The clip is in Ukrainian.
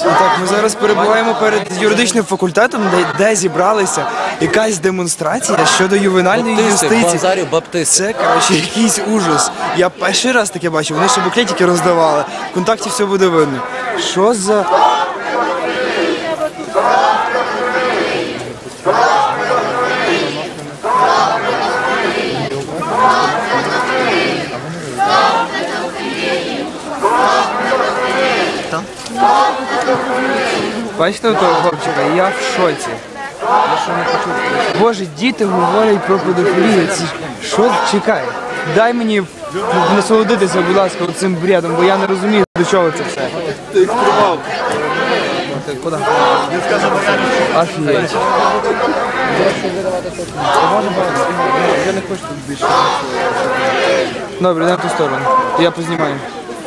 І так, ми зараз перебуваємо перед юридичним факультетом, де, де зібралася якась демонстрація щодо ювенальної Баптисти, юстиції. баптисти. Це коротше якийсь ужас. Я перший раз таке бачив. Вони ще буклетики роздавали. В контакті все буде видно. Що за. Бачите того хлопчика? Я в шоці. Я що не хочу. Боже, діти говорять про педофілію. Це що чекай? Дай мені насолодитися, будь ласка, цим бредом, бо я не розумію, до чого це все. Ти їх тримав. Куди? Офігеть. Я не хочу тут більше. Добре, на ту сторону. Я познімаю.